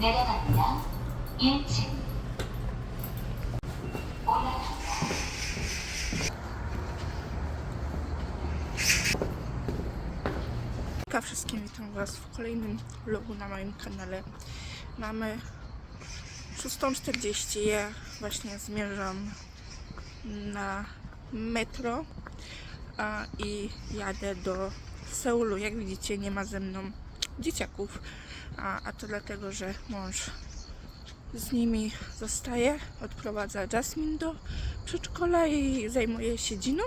내려갑니다. 1층. 올라갑니다. Witam wszystkim, witam Was w kolejnym vlogu na moim kanale. Mamy 6.40, ja właśnie zmierzam na metro a, i jadę do Seulu. Jak widzicie nie ma ze mną dzieciaków, a, a to dlatego, że mąż z nimi zostaje, odprowadza Jasmine do przedszkola i zajmuje się dziną.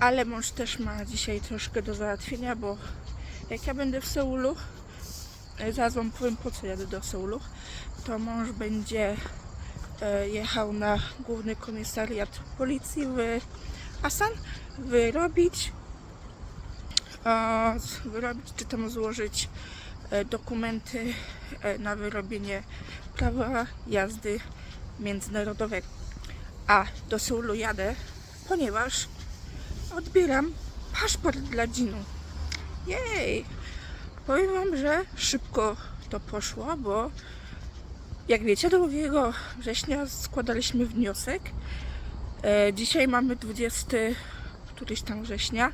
Ale mąż też ma dzisiaj troszkę do załatwienia, bo jak ja będę w Seulu, e, zaraz wam powiem po co jadę do Seulu, to mąż będzie e, jechał na główny komisariat policji w Asan, wyrobić, wyrobić czy tam złożyć e, dokumenty e, na wyrobienie prawa jazdy międzynarodowego. A do Seulu jadę, ponieważ odbieram paszport dla Dzinu. Jej! Powiem Wam, że szybko to poszło, bo jak wiecie, 2 września składaliśmy wniosek. E, dzisiaj mamy 20 któryś tam września.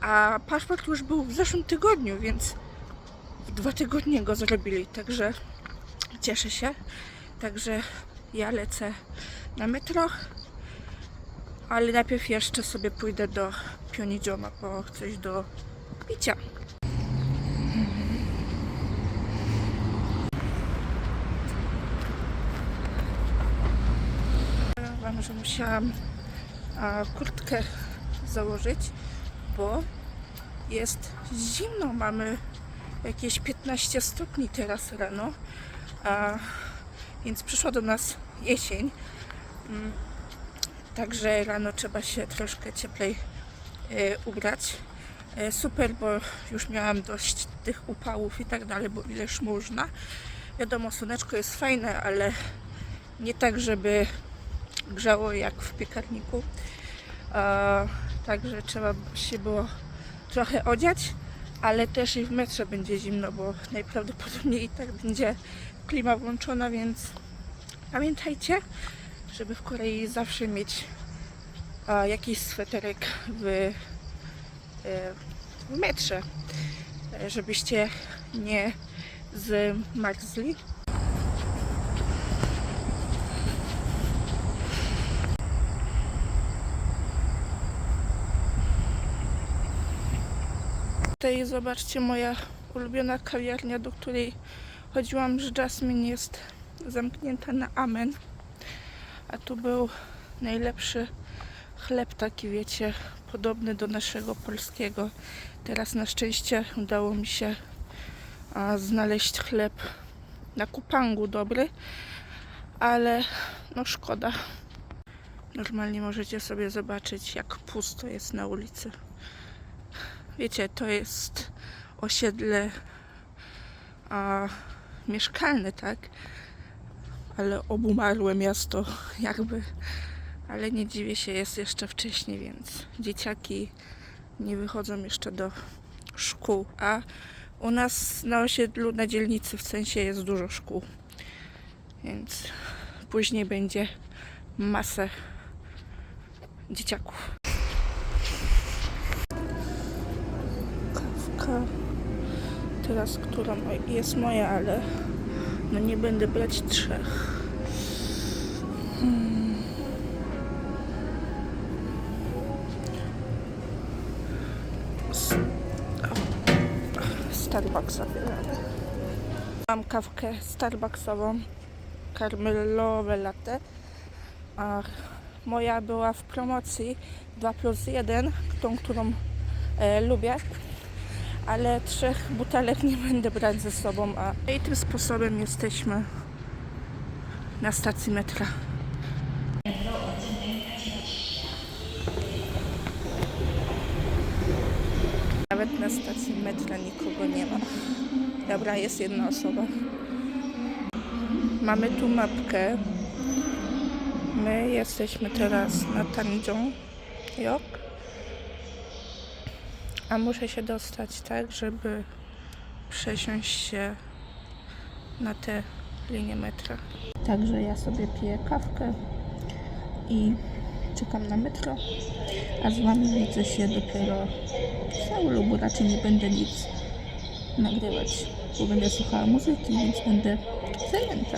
A paszport już był w zeszłym tygodniu, więc w dwa tygodnie go zrobili, także cieszę się. Także ja lecę na metro, ale najpierw jeszcze sobie pójdę do Pionidzioma po coś do picia. Wam, że musiałam kurtkę założyć, bo jest zimno. Mamy jakieś 15 stopni teraz rano, a, więc przyszła do nas jesień. Mm, Także rano trzeba się troszkę cieplej e, ubrać. E, super, bo już miałam dość tych upałów i tak dalej, bo ileż można. Wiadomo, słoneczko jest fajne, ale nie tak, żeby grzało jak w piekarniku. Także trzeba się było trochę odziać, ale też i w metrze będzie zimno, bo najprawdopodobniej i tak będzie klima włączona, więc pamiętajcie, żeby w Korei zawsze mieć a, jakiś sweterek w, e, w metrze, e, żebyście nie zmarzli. Tutaj zobaczcie moja ulubiona kawiarnia, do której chodziłam z Jasmine jest zamknięta na amen. A tu był najlepszy chleb taki, wiecie, podobny do naszego polskiego. Teraz na szczęście udało mi się a, znaleźć chleb na Kupangu dobry, ale no szkoda. Normalnie możecie sobie zobaczyć, jak pusto jest na ulicy. Wiecie, to jest osiedle a, mieszkalne, tak? ale obumarłe miasto jakby. Ale nie dziwię się, jest jeszcze wcześniej, więc dzieciaki nie wychodzą jeszcze do szkół. A u nas na osiedlu, na dzielnicy w sensie jest dużo szkół. Więc później będzie masę dzieciaków. Kawka. Teraz, która jest moja, ale no nie będę brać trzech. Hmm. Starbucksa. Mam kawkę Starbucksową, karmelowe latte. A moja była w promocji 2 plus 1, tą, którą e, lubię ale trzech butelek nie będę brać ze sobą. A i tym sposobem jesteśmy na stacji metra. Nawet na stacji metra nikogo nie ma. Dobra, jest jedna osoba. Mamy tu mapkę. My jesteśmy teraz na Tanjong. A muszę się dostać tak, żeby przesiąść się na tę linię metra. Także ja sobie piję kawkę i czekam na metro, a z Wami widzę się dopiero w Seulu, bo raczej nie będę nic nagrywać, bo będę słuchała muzyki, więc będę zajęta.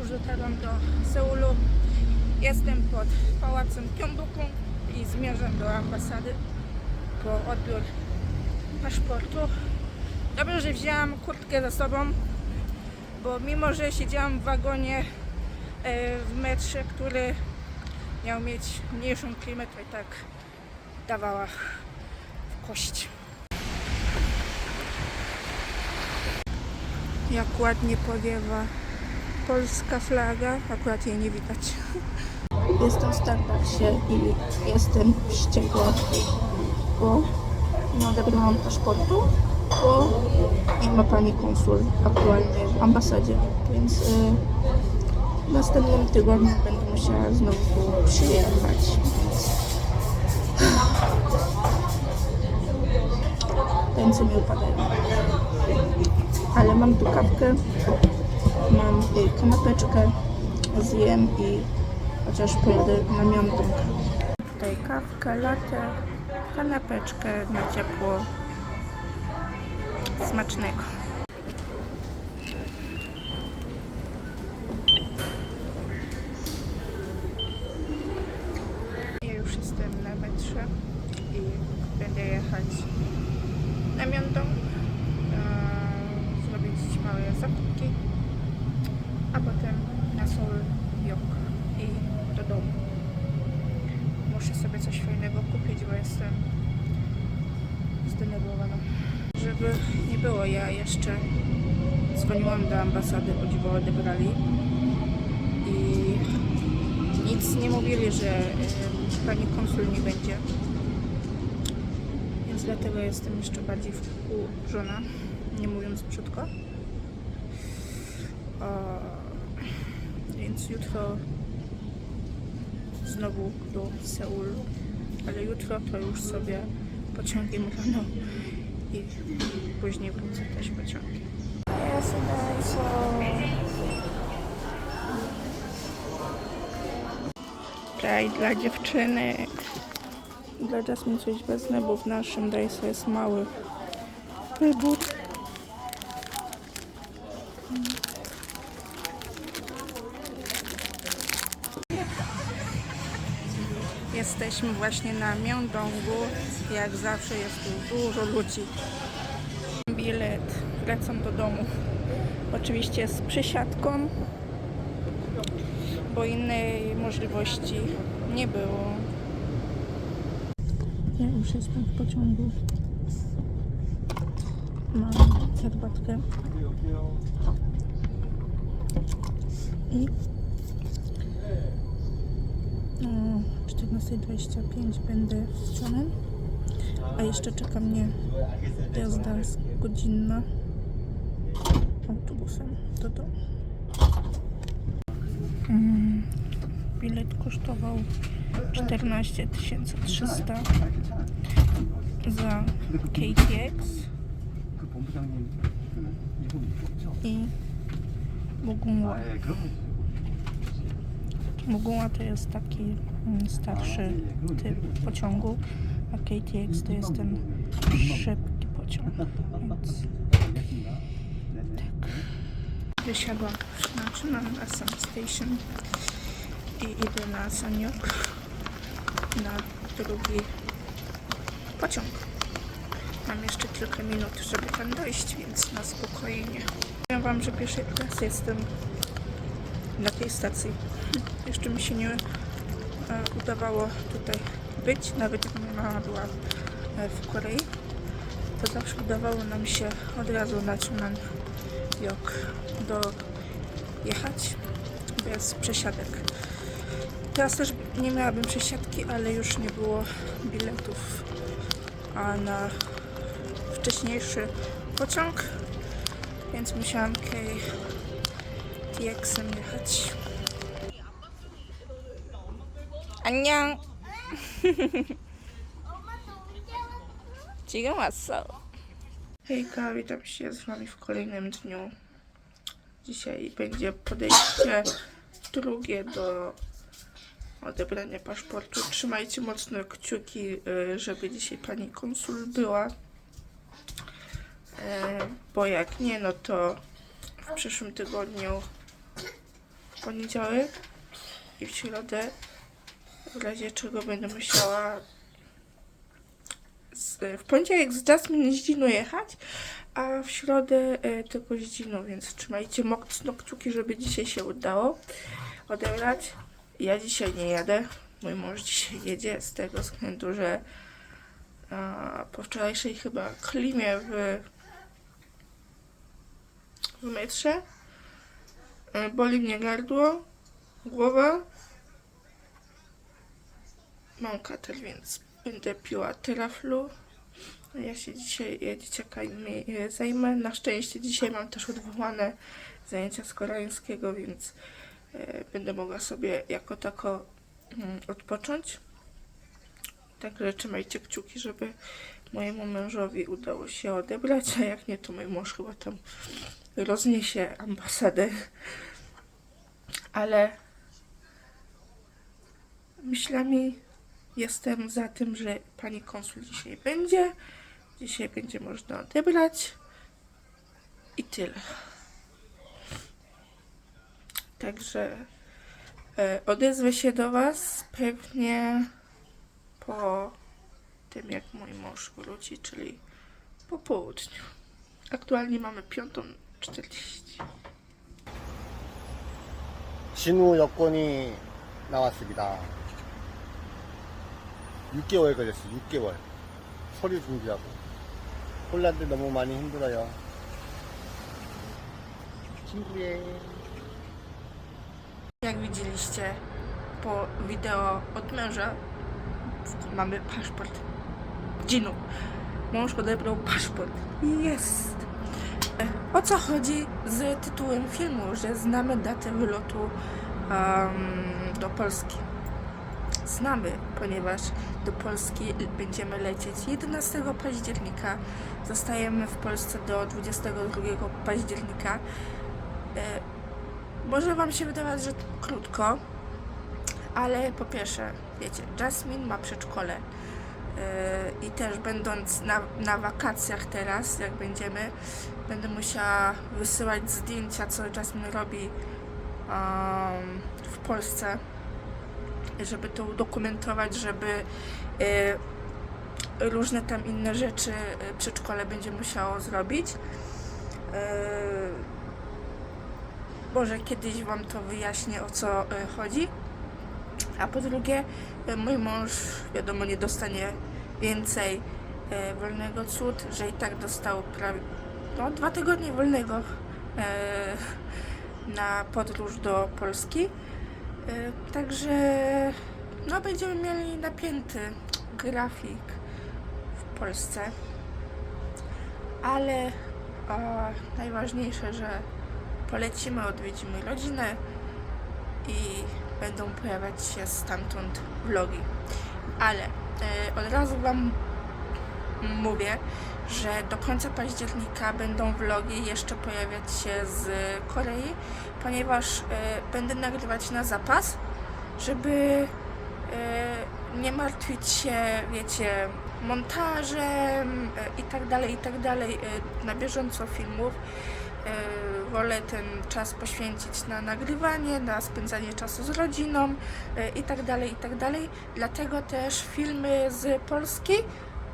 Już dotarłam do Seulu. Jestem pod pałacem Gyeongbokgung i zmierzam do ambasady po odbiór paszportu. Dobrze, że wzięłam kurtkę ze sobą, bo mimo, że siedziałam w wagonie e, w metrze, który miał mieć mniejszą klimę, to i tak dawała w kość. Jak ładnie powiewa polska flaga, akurat jej nie widać. Jestem w Starbucksie i jestem wściekła, bo nie odebrałam paszportu, bo nie ma pani konsul aktualnie w ambasadzie, więc y, w następnym tygodniu będę musiała znowu przyjechać. Ręce mi upadają. Ale mam tu kawkę, mam y, kanapeczkę, zjem i chociaż pojadę na miątąg. Tutaj kawkę, latę, kanapeczkę na ciepło. Smacznego. Ja już jestem na metrze i będę jechać na Myeongdong, e, zrobić małe zakupki, a potem na Seoul Yok i do domu. Muszę fajnego kupić, bo jestem zdenerwowana. Żeby nie było, ja jeszcze dzwoniłam do ambasady, o dziwo odebrali i nic nie mówili, że e, pani konsul nie będzie. Więc dlatego jestem jeszcze bardziej wkurzona, nie mówiąc brzydko. O, więc jutro znowu do Seulu, ale jutro to już sobie pociągiem rano i później wrócę też pociągiem. Jest Pride dla dziewczynek. Dla Jasmine coś wezmę, bo w naszym Daiso jest mały wybór. Jesteśmy właśnie na Myeongdongu. Jak zawsze jest tu dużo ludzi. Bilet. Wracam do domu. Oczywiście z przysiadką, bo innej możliwości nie było. Ja już jestem w pociągu. Mam herbatkę. I o 18.25 będę w Cionem, a jeszcze czeka mnie jazda godzinna autobusem do domu. Mm, bilet kosztował 14 300 za KTX i Bogumła. Muguła to jest taki mm, starszy typ pociągu, a KTX to jest ten szybki pociąg, więc tak. Wysiadłam już na Assam Station i idę na Saniok na drugi pociąg. Mam jeszcze kilka minut, żeby tam dojść, więc na spokojnie. Powiem Wam, że pierwszy raz jestem na tej stacji. Jeszcze mi się nie e, udawało tutaj być, nawet jak moja mama była e, w Korei, to zawsze udawało nam się od razu na Chunan Yok dojechać bez przesiadek. Teraz też nie miałabym przesiadki, ale już nie było biletów, a na wcześniejszy pociąg Więc musiałam KTX-em jechać. 안녕. 지금 왔어. Hejka, witam się z wami w kolejnym dniu. Dzisiaj będzie podejście drugie do odebrania paszportu. Trzymajcie mocno kciuki, y, żeby dzisiaj pani konsul była. E, Bo jak nie, no to w przyszłym tygodniu w poniedziałek i w środę w razie czego będę musiała z, w poniedziałek z Jasmine z Dziną jechać, a w środę e, tylko z Dziną, więc trzymajcie mocno kciuki, żeby dzisiaj się udało odebrać. Ja dzisiaj nie jadę, mój mąż dzisiaj jedzie z tego względu, że a, po wczorajszej chyba klimie w, w metrze boli mnie gardło, głowa Mam katar, więc będę piła teraflu. Ja się dzisiaj e, dzieciakami e, zajmę. Na szczęście dzisiaj mam też odwołane zajęcia z koreańskiego, więc e, będę mogła sobie jako tako mm, odpocząć. Także trzymajcie kciuki, żeby mojemu mężowi udało się odebrać, a jak nie, to mój mąż chyba tam rozniesie ambasadę. Ale myślami Jestem za tym, że pani konsul dzisiaj będzie. Dzisiaj będzie można odebrać. I tyle. Także e, odezwę się do Was pewnie po tym, jak mój mąż wróci, czyli po południu. Aktualnie mamy 5.40. 진우 여권이 나왔습니다. 6개월 걸렸어요. 6개월. 서류 준비하고. 폴란드 너무 많이 힘들어요. 친구의 Jak widzieliście po wideo od męża, mamy paszport. Dzinu. Mąż odebrał paszport. Jest. O co chodzi z tytułem filmu, że znamy datę wylotu em, do Polski? Znamy, ponieważ do Polski będziemy lecieć 11 października. Zostajemy w Polsce do 22 października. E, może Wam się wydawać, że krótko, ale po pierwsze, wiecie, Jasmine ma przedszkole i też będąc na, na wakacjach teraz, jak będziemy, będę musiała wysyłać zdjęcia, co Jasmine robi um, w Polsce, żeby to udokumentować, żeby yy, różne tam inne rzeczy yy, przedszkole będzie musiało zrobić. Yy, może kiedyś Wam to wyjaśnię o co chodzi. A po drugie, mój mąż, wiadomo, nie dostanie więcej e, wolnego cud, że i tak dostał prawie no, dwa tygodnie wolnego e, na podróż do Polski. E, także no, będziemy mieli napięty grafik w Polsce. Ale e, najważniejsze, że polecimy, odwiedzimy rodzinę i będą pojawiać się stamtąd vlogi. Ale e, od razu Wam mówię, że do końca października będą vlogi jeszcze pojawiać się z Korei, ponieważ e, będę nagrywać na zapas, żeby e, nie martwić się, wiecie, montażem e, i tak dalej, i tak dalej, e, na bieżąco filmów. E, wolę ten czas poświęcić na nagrywanie, na spędzanie czasu z rodziną e, i tak tak. Dlatego też filmy z Polski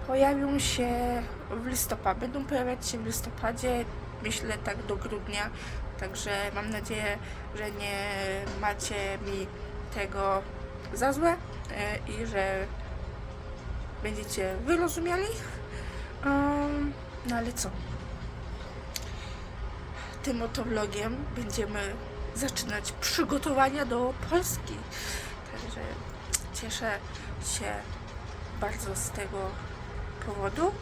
pojawią się w listopadzie, będą pojawiać się w listopadzie, myślę tak do grudnia. Także mam nadzieję, że nie macie mi tego za złe e, i że będziecie wyrozumiali. Um, no ale co? Tym oto vlogiem będziemy zaczynać przygotowania do Polski. Także cieszę się bardzo z tego powodu.